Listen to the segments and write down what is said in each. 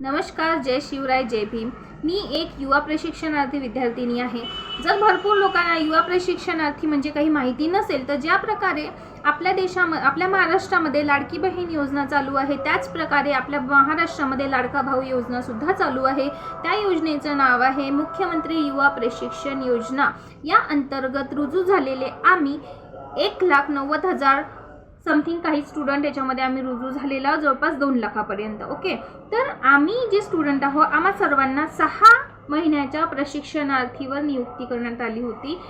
नमस्कार जय शिवराय जय भीम. मी एक युवा प्रशिक्षणार्थी विद्यार्थिनी आहे. जर भरपूर लोकांना युवा प्रशिक्षणार्थी म्हणजे काही माहिती नसेल तर ज्या प्रकारे आपल्या देशाम आपल्या महाराष्ट्रामध्ये लाडकी बहीण योजना चालू आहे त्याच प्रकारे आपल्या महाराष्ट्रामध्ये लाडका भाऊ योजनासुद्धा चालू आहे. त्या योजनेचं नाव आहे मुख्यमंत्री युवा प्रशिक्षण योजना. या अंतर्गत रुजू झालेले आम्ही एक लाख नव्वद हजार समथिंग काही स्टुडंट याच्यामध्ये आम्ही रुजू झालेला जवळपास दोन लाखापर्यंत ओके? तर आम्ही जे स्टुडंट आहोत आम्हा सर्वांना सहा महिन्याच्या प्रशिक्षणार्थीवर नियुक्ती करण्यात आली होती.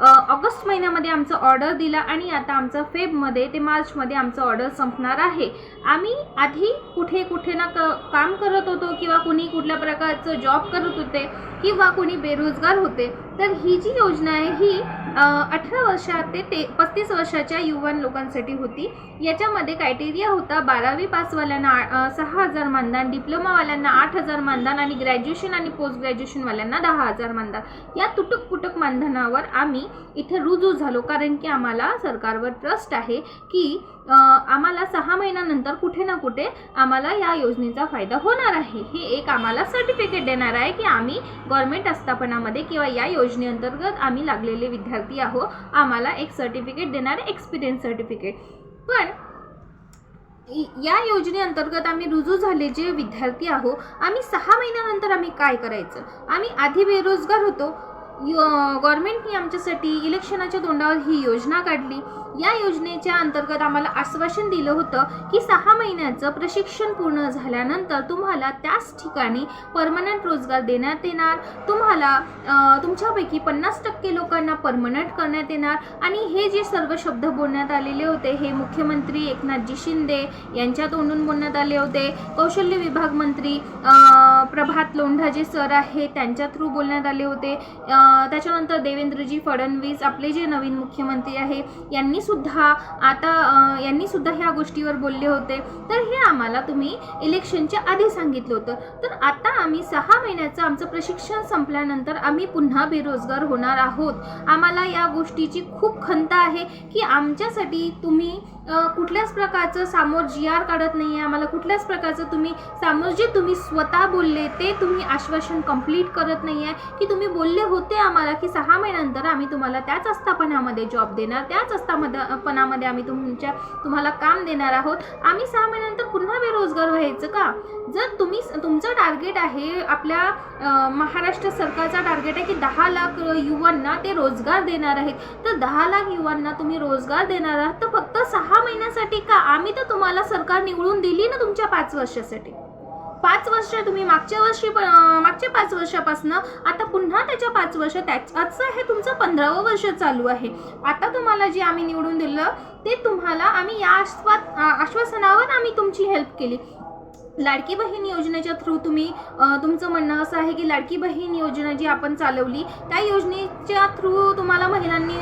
ऑगस्ट महिन्यामध्ये आमचं ऑर्डर दिला आणि आता आमचं फेबमध्ये ते मार्चमध्ये आमचं ऑर्डर संपणार आहे. आम्ही आधी कुठे कुठे ना क काम करत होतो किंवा कुणी कुठल्या प्रकारचं जॉब करत होते किंवा कुणी बेरोजगार होते तर ही जी योजना आहे ही अठरा वर्षा ते ते पस्तीस वर्षाच्या युवान लोकांसाठी होती. याच्यामध्ये क्रायटेरिया होता बारावी पासवाल्यांना सहा हजार मानधन डिप्लोमावाल्यांना आठ हजार मानधन आणि ग्रॅज्युएशन आणि पोस्ट ग्रॅज्युएशनवाल्यांना दहा हजार मानधन. या तुटक पुटक मानधनावर आम्ही इथे रुजू झालो कारण की आम्हाला सरकारवर ट्रस्ट आहे की आम्हाला सहा महिन्यानंतर कुठे ना कुठे आम्हाला या योजनेचा फायदा होणार आहे. हे एक आम्हाला सर्टिफिकेट देणार आहे की आम्ही गव्हर्मेंट आस्थापनामध्ये किंवा या योजनेअंतर्गत आम्ही लागलेले विद्यार्थी आहो आम्हाला एक सर्टिफिकेट देणार एक्सपिरियन्स सर्टिफिकेट पण या योजनेअंतर्गत आम्ही रुजू झाले जे विद्यार्थी आहो आम्ही सहा महिन्यानंतर आम्ही काय करायचं? आम्ही आधी बेरोजगार होतो. गव्हर्नमेंटनी आमच्यासाठी इलेक्शनाच्या तोंडावर ही योजना काढली. या योजनेच्या अंतर्गत आम्हाला आश्वासन दिलं होतं की सहा महिन्याचं प्रशिक्षण पूर्ण झाल्यानंतर तुम्हाला त्याच ठिकाणी परमनंट रोजगार देण्यात येणार. तुम्हाला तुमच्यापैकी पन्नास टक्के लोकांना परमनंट करण्यात येणार. आणि हे जे सर्व शब्द बोलण्यात आलेले होते हे मुख्यमंत्री एकनाथजी शिंदे यांच्या तोंडून बोलण्यात आले होते. कौशल्य विभाग मंत्री आ, प्रभात लोंढा जे सर आहे त्यांच्या थ्रू बोलण्यात आले होते. त्याच्यानंतर देवेंद्रजी फडणवीस आपले जे नवीन मुख्यमंत्री आहे यांनीसुद्धा आता यांनीसुद्धा ह्या गोष्टीवर बोलले होते. तर हे आम्हाला तुम्ही इलेक्शनच्या आधी सांगितलं होतं. तर आता आम्ही सहा महिन्याचं आमचं प्रशिक्षण संपल्यानंतर आम्ही पुन्हा बेरोजगार होणार आहोत. आम्हाला या गोष्टीची खूप खंत आहे की आमच्यासाठी तुम्ही कुठल्याच प्रकारचं सामोर जी आर काढत नाही आहे आम्हाला कुठल्याच प्रकारचं तुम्ही समोर जे तुम्ही स्वतः बोलले ते तुम्ही आश्वासन कंप्लीट करत नाही आहे की तुम्ही बोलले होते आम्हाला की सहा महिन्यानंतर आम्ही तुम्हाला त्याच आस्थापनामध्ये जॉब देणार त्याच आस्थापनामध्ये आम्ही तुमच्या तुम्हाला काम देणार आहोत. आम्ही सहा महिन्यानंतर पुन्हा बेरोजगार व्हायचं का? जर तुम्ही तुमचं टार्गेट आहे आपल्या महाराष्ट्र सरकारचा टार्गेट आहे की दहा लाख युवांना ते रोजगार देणार आहेत. तर दहा लाख युवांना तुम्ही रोजगार देणार आहात तर फक्त सहा महिन्यासाठी का? आम्ही तर तुम्हाला सरकार निवडून दिली ना तुमच्या पाच वर्षासाठी. पाच वर्ष तुम्ही मागच्या वर्षी मागच्या पाच वर्षापासनं आता पुन्हा त्याच्या पाच वर्ष त्याचं हे तुमचं पंधरावं वर्ष चालू आहे. आता तुम्हाला जे आम्ही निवडून दिलं ते तुम्हाला आम्ही या आश्वा आश्वासनावर आम्ही तुमची हेल्प केली. लाडकी बहीण योजनेच्या थ्रू तुम्ही तुमचं म्हणणं असं आहे की लाडकी बहीण योजना जी आपण चालवली त्या योजनेच्या थ्रू तुम्हाला महिलांनी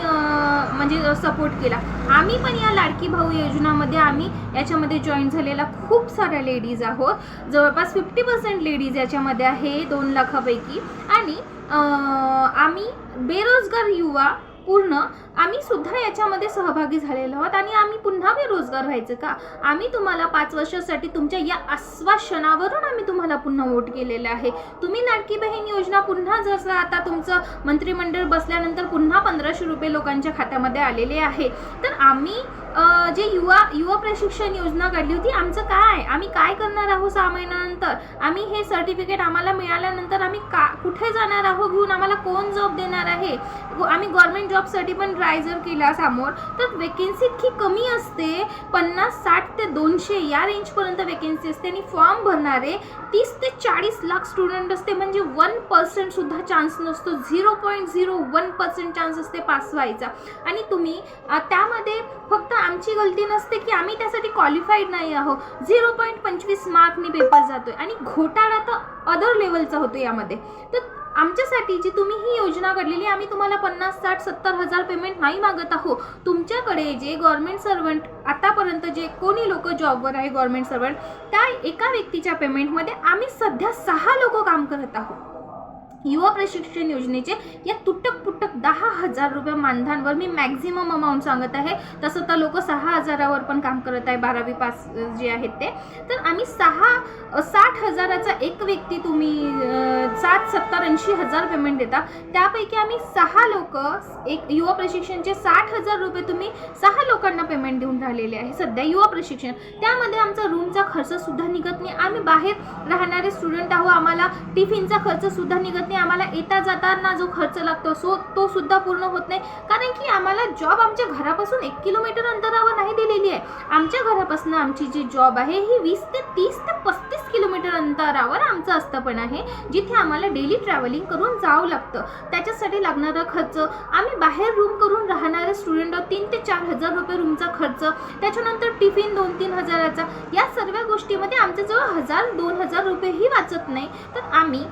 म्हणजे सपोर्ट केला. आम्ही पण या लाडकी भाऊ योजनामध्ये आम्ही याच्यामध्ये जॉईन झालेला खूप साऱ्या लेडीज आहोत. जवळपास फिफ्टी पर्सेंट लेडीज याच्यामध्ये आहे दोन लाखापैकी. आणि आम्ही बेरोजगार युवा पूर्ण आम्ही सुद्धा याच्यामध्ये सहभागी झालेलो आहोत आणि आम्ही पुन्हा बेरोजगार व्हायचं का? आम्ही तुम्हाला पाच वर्षासाठी तुमच्या या आश्वासनावरून आम्ही तुम्हाला पुन्हा वोट केलेलं आहे. तुम्ही लाडकी बहीण योजना पुन्हा जसं आता तुमचं मंत्रिमंडळ बसल्यानंतर पुन्हा पंधराशे रुपये लोकांच्या खात्यामध्ये आलेले आहे. तर आम्ही जे युवा युवा प्रशिक्षण योजना काढली होती आमचं काय? आम्ही काय करणार आहोत सहा महिन्यानंतर? आम्ही हे सर्टिफिकेट आम्हाला मिळाल्यानंतर आम्ही का कुठे जाणार आहोत घेऊन आम्हाला कोण जॉब देणार आहे? आम्ही गव्हर्मेंट जॉबसाठी पण ट्राय जर केला समोर तर वेकेन्सी इतकी कमी असते पन्नास साठ ते दोनशे या रेंजपर्यंत वेकेन्सी असते आणि फॉर्म भरणारे तीस ते चाळीस लाख स्टुडंट असते म्हणजे वन पर्सेंटसुद्धा चान्स नसतो. Zero point zero one percent chance असते पास व्हायचा. आणि तुम्ही त्यामध्ये फक्त आमची गलती नसते की आम्ही त्यासाठी क्वालिफाईड नाही आहोत. झिरो पॉईंट पंचवीस मार्कनी पेपर जातोय. आणि घोटाळा तर अदर लेवलचा होतो यामध्ये. तर आमच्यासाठी जी तुम्ही ही योजना काढलेली आम्ही तुम्हाला पन्नास साठ सत्तर हजार पेमेंट नाही मागत आहोत. तुमच्याकडे जे गव्हर्नमेंट सर्वंट आतापर्यंत जे कोणी लोक जॉबवर आहे गव्हर्नमेंट सर्वंट त्या एका व्यक्तीच्या पेमेंटमध्ये आम्ही सध्या सहा लोक काम करत आहोत. युवा प्रशिक्षण योजनेचे या तुटक पुटक दहा हजार रुपये मानधनवर मी मॅक्झिमम अमाऊंट सांगत आहे. तसं तर लोक सहा हजारावर पण काम करत आहे बारावी पास जे आहेत ते. तर आम्ही सहा साठ हजाराचा एक व्यक्ती तुम्ही सात सत्तर ऐंशी हजार पेमेंट देता. त्यापैकी आम्ही सहा लोक एक युवा प्रशिक्षणचे साठ हजार रुपये तुम्ही सहा लोकांना पेमेंट देऊन राहिलेले आहे सध्या युवा प्रशिक्षण. त्यामध्ये आमचा रूमचा खर्च सुद्धा निघत नाही. आम्ही बाहेर राहणारे स्टुडंट आहो आम्हाला टिफिनचा खर्च सुद्धा निघत नाही. आम्हाला येता जाताना जो खर्च लागतो सो तो सुद्धा पूर्ण होत नाही. कारण की आम्हाला जॉब आमच्या घरापासून एक किलोमीटर अंतरावर नाही दिलेली आहे. आमच्या घरापासून आमची जी जॉब आहे ही वीस ते तीस ते पस्तीस किलोमीटर अंतरावर आमचं असतं पण आहे जिथे आम्हाला डेली ट्रॅव्हलिंग करून जावं लागतं. त्याच्यासाठी लागणारा खर्च आम्ही बाहेर रूम करून राहणारे स्टुडंट आहोत तीन ते चार हजार रुपये रूमचा खर्च त्याच्यानंतर टिफिन दोन तीन हजाराचा या सर्व गोष्टीमध्ये आमच्याजवळ हजार दोन हजार रुपयेही वाचत नाही. तर आम्ही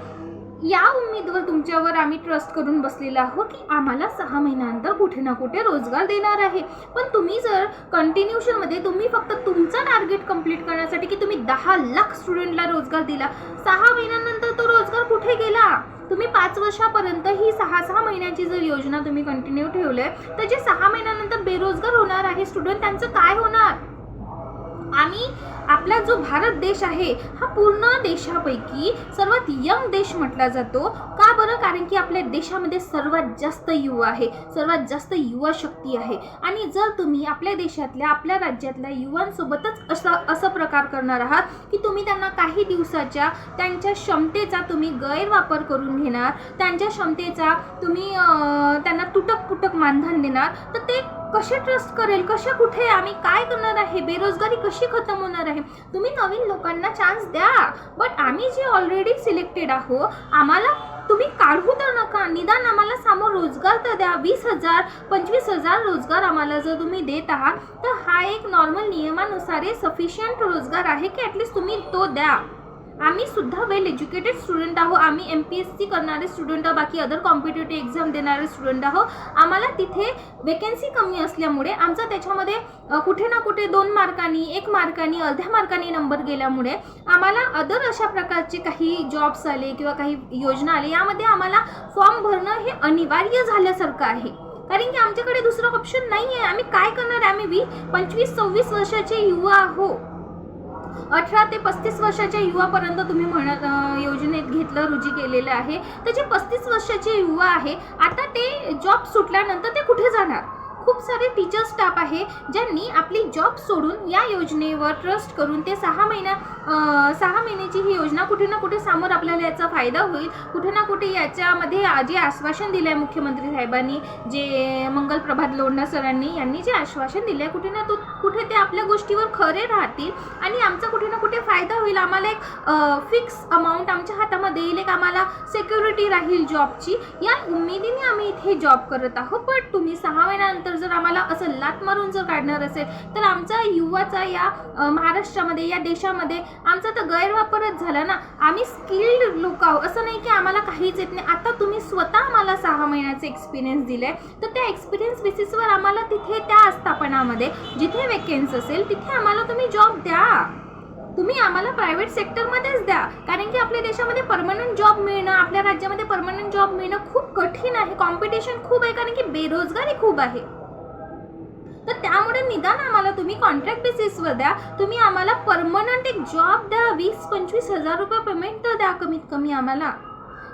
या उमेदवर तुमच्यावर आम्ही ट्रस्ट करून बसलेलो आहोत की आम्हाला सहा महिन्यानंतर कुठे ना कुठे रोजगार देणार आहे. पण तुम्ही जर कंटिन्युशनमध्ये तुम्ही फक्त तुमचा टार्गेट कंप्लीट करण्यासाठी की तुम्ही दहा लाख स्टुडंटला रोजगार दिला सहा महिन्यानंतर तो रोजगार कुठे गेला? तुम्ही पाच वर्षापर्यंत ही सहा सहा महिन्याची जर योजना तुम्ही कंटिन्यू ठेवले तर जे सहा महिन्यानंतर बेरोजगार होणार आहे स्टुडंट त्यांचं काय होणार? आणि आपला जो भारत देश आहे हा पूर्ण देशापैकी सर्वात यंग देश म्हटला जातो. कारण की आपल्या देशामध्ये सर्वात जास्त युवा आहे सर्वात जास्त युवा शक्ती आहे. आणि जर तुम्ही आपल्या देशातल्या आपल्या राज्यातल्या युवांसोबतच असं असं प्रकार करणार आहात की तुम्ही त्यांना काही दिवसाच्या त्यांच्या क्षमतेचा तुम्ही गैरवापर करून घेणार त्यांच्या क्षमतेचा तुम्ही त्यांना तुटक पुटक मानधन देणार तर ते कसे ट्रस्ट करेल? कशा कुठे आम्ही काय करणार आहे? बेरोजगारी कशी खतम होणार आहे? तुम्ही नवीन लोकांना चान्स द्या. बट आम्ही जे ऑलरेडी सिलेक्टेड आहो आम्हाला तुम्ही काढू तर नका. निदान आम्हाला समोर रोजगार तर द्या. वीस हजार पंचवीस हजार रोजगार आम्हाला जर तुम्ही देत आहात तर हा एक नॉर्मल नियमानुसार सफिशियंट रोजगार आहे की ॲटलिस्ट तुम्ही तो द्या. आम्ही सुद्धा वेल एज्युकेटेड स्टुडंट आहो आम्ही एम पी एस सी करणारे स्टुडंट आहो बाकी अदर कॉम्पिटेटिव्ह एक्झाम देणारे स्टुडंट आहो आम्हाला तिथे वेकेन्सी कमी असल्यामुळे आमचा त्याच्यामध्ये कुठे ना कुठे दोन मार्कांनी एक मार्कांनी अर्ध्या मार्कांनी नंबर गेल्यामुळे आम्हाला अदर अशा प्रकारचे काही जॉब्स आले किंवा काही योजना आले यामध्ये आम्हाला फॉर्म भरणं हे अनिवार्य झाल्यासारखं आहे. कारण की आमच्याकडे दुसरं ऑप्शन नाही आहे आम्ही काय करणार? आहे आम्ही वी पंचवीस सव्वीस वर्षाचे युवा आहो अठरा ते पस्तीस वर्षाच्या युवापर्यंत तुम्ही म्हणत योजनेत घेतलं रुजी केलेलं आहे. तर जे पस्तीस वर्षाचे युवा आहे आता ते जॉब सुटल्यानंतर ते कुठे जाणार? खूप सारे टीचर स्टाफ आहे ज्यांनी आपली जॉब सोडून या योजनेवर ट्रस्ट करून ते सहा महिन्या सहा महिन्याची ही योजना कुठे ना कुठे समोर आपल्याला याचा फायदा होईल. कुठे ना कुठे याच्यामध्ये जे आश्वासन दिलं आहे मुख्यमंत्री साहेबांनी जे मंगल प्रभात लोंढा सरांनी यांनी जे आश्वासन दिलं आहे कुठे ना तो कुठे ते आपल्या गोष्टीवर खरे राहतील आणि आमचा कुठे ना कुठे फायदा होईल. आम्हाला एक फिक्स अमाऊंट आमच्या हातामध्ये येईल एक आम्हाला सिक्युरिटी राहील जॉबची या उमेदीने आम्ही इथे जॉब करत आहोत पण तुम्ही सहा महिन्यानंतर जर आम्हाला असं लात मारून जर काढणार असेल तर आमचा युवाचा या महाराष्ट्रामध्ये या देशामध्ये आमचा तर गैरवापरच झाला ना. आम्ही स्किल्ड लोक आहोत. असं नाही की आम्हाला काहीच येत नाही. आता तुम्ही स्वतः आम्हाला सहा महिन्याचे एक्सपिरियन्स दिले तर त्या एक्सपिरियन्स बेसिसवर आम्हाला तिथे त्या आस्थापनामध्ये जिथे वेकेन्स असेल तिथे आम्हाला तुम्ही जॉब द्या. तुम्ही आम्हाला प्रायव्हेट सेक्टरमध्येच द्या. कारण की आपल्या देशामध्ये परमनंट जॉब मिळणं आपल्या राज्यामध्ये परमनंट जॉब मिळणं खूप कठीण आहे. कॉम्पिटिशन खूप आहे. कारण की बेरोजगारी खूप आहे. तर निदान आम्हाला तुम्ही कॉन्ट्रॅक्ट बेसिसवर द्या. तुम्ही आम्हाला परमनंट एक जॉब द्या. वीस पंचवीस हजार रुपये पेमेंट तर द्या कमीत कमी आम्हाला.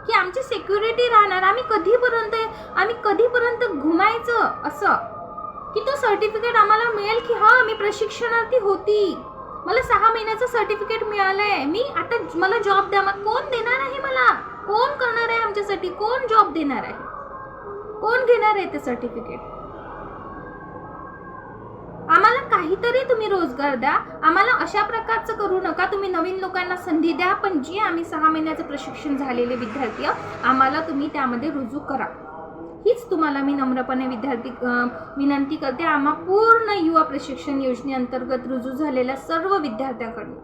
की आमची सिक्युरिटी राहणार. आम्ही कधीपर्यंत आम्ही कधीपर्यंत घुमायचं असं? की तो सर्टिफिकेट आम्हाला मिळेल की हा मी प्रशिक्षणार्थी होती. मला सहा महिन्याचं सर्टिफिकेट मिळालंय. मी आता मला जॉब द्या. मग कोण देणार आहे मला? कोण करणार आहे आमच्यासाठी? कोण जॉब देणार आहे? कोण घेणार आहे ते सर्टिफिकेट आम्हाला काहीतरी तुम्ही रोजगार द्या. आम्हाला अशा प्रकारचं करू नका. तुम्ही नवीन लोकांना संधी द्या पण जे आम्ही सहा महिन्याचं प्रशिक्षण झालेले विद्यार्थी आम्हाला तुम्ही त्यामध्ये रुजू करा. हीच तुम्हाला मी नम्रपणे विद्यार्थी विनंती करते. आम्हा पूर्ण युवा प्रशिक्षण योजनेअंतर्गत रुजू झालेल्या सर्व विद्यार्थ्यांकडून.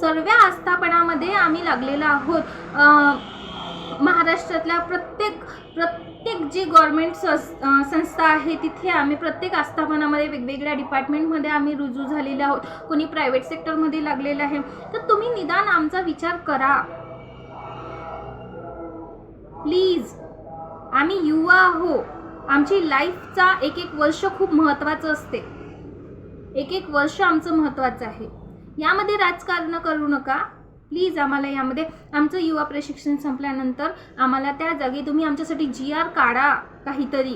सर्व आस्थापनामध्ये आम्ही लागलेलो आहोत. महाराष्ट्रातल्या प्रत्येक प्रत्येक जी गव्हर्मेंट संस्था आहे तिथे आम्ही प्रत्येक आस्थापनामध्ये वेगवेगळ्या डिपार्टमेंटमध्ये आम्ही रुजू झालेले आहोत. कोणी प्रायव्हेट सेक्टरमध्ये लागलेलं आहे. तर तुम्ही निदान आमचा विचार करा. प्लीज आम्ही युवा आहो. आमची लाईफचा एक एक वर्ष खूप महत्त्वाचं असते. एक एक वर्ष आमचं महत्त्वाचं आहे. यामध्ये राजकारण करू नका. प्लीज आम्हाला यामध्ये आमचं युवा प्रशिक्षण संपल्यानंतर आम्हाला त्या जागी तुम्ही आमच्यासाठी जी आर काढा काहीतरी.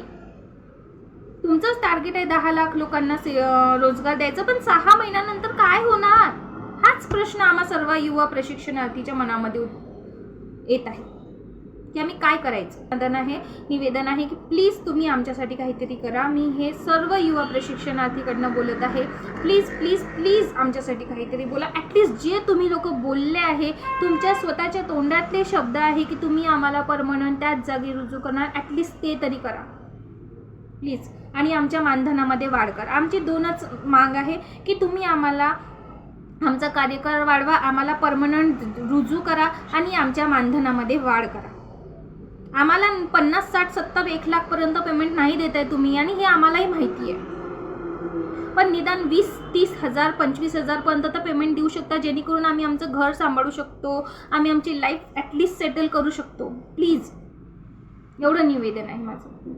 तुमचंच टार्गेट आहे दहा लाख लोकांना से- रोजगार द्यायचं पण सहा महिन्यानंतर काय होणार? हाच प्रश्न आम्हा सर्व युवा प्रशिक्षणार्थीच्या मनामध्ये येत आहे. की आम्ही काय करायचं? निवेदन आहे निवेदन आहे की प्लीज तुम्ही आमच्यासाठी काहीतरी करा. मी हे सर्व युवा प्रशिक्षणार्थीकडनं बोलत आहे. प्लीज प्लीज प्लीज आमच्यासाठी काहीतरी बोला. ॲटलिस्ट जे तुम्ही लोक बोलले आहे तुमच्या स्वतःच्या तोंडातले शब्द आहे की तुम्ही आम्हाला परमनंट त्याच जागी रुजू करणार ॲटलिस्ट ते तरी करा. प्लीज आणि आमच्या मानधनामध्ये वाढ करा. आमची दोनच माग आहे की तुम्ही आम्हाला आमचा कार्यकाळ वाढवा आम्हाला परमनंट रुजू करा आणि आमच्या मानधनामध्ये वाढ करा. आम्हाला पन्नास साठ सत्तर एक लाखपर्यंत पेमेंट नाही देत आहे तुम्ही आणि हे आम्हालाही माहिती आहे. पण निदान वीस तीस हजार पंचवीस हजारपर्यंत तर पेमेंट देऊ शकता जेणेकरून आम्ही आमचं घर सांभाळू शकतो आम्ही आमची लाईफ ॲटलिस्ट सेटल करू शकतो. प्लीज एवढं निवेदन आहे माझं.